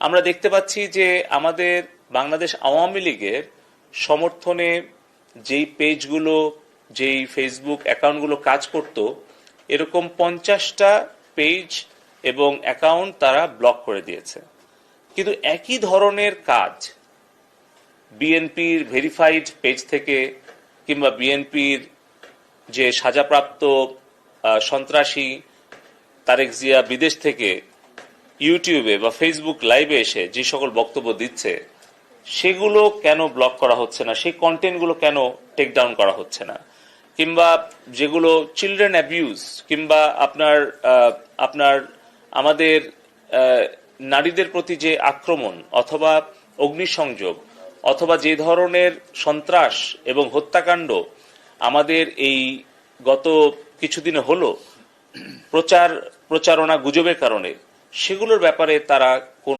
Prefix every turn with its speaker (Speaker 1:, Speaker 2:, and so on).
Speaker 1: আমরা দেখতে পাচ্ছি যে আমাদের বাংলাদেশ আওয়ামী লীগের সমর্থনে যেই পেজগুলো, যেই ফেসবুক অ্যাকাউন্টগুলো কাজ করত, এরকম পঞ্চাশটা পেজ এবং অ্যাকাউন্ট তারা ব্লক করে দিয়েছে। কিন্তু একই ধরনের কাজ বিএনপির ভেরিফাইড পেজ থেকে কিংবা বিএনপির যে সাজাপ্রাপ্ত সন্ত্রাসী তারেক জিয়া বিদেশ থেকে ইউটিউবে বা ফেসবুক লাইভে এসে যে সকল বক্তব্য দিচ্ছে, সেগুলো কেন ব্লক করা হচ্ছে না? সেই কন্টেন্টগুলো কেন টেক ডাউন করা হচ্ছে না? কিংবা যেগুলো চিলড্রেন অ্যাবিউজ কিংবা আপনার আপনার আমাদের নারীদের প্রতি যে আক্রমণ অথবা অগ্নিসংযোগ, অথবা যে ধরনের সন্ত্রাস এবং হত্যাকাণ্ড আমাদের এই গত কিছুদিনে হলো, প্রচার, প্রচারণা গুজবের কারণে সেগুলোর ব্যাপারে তারা কোন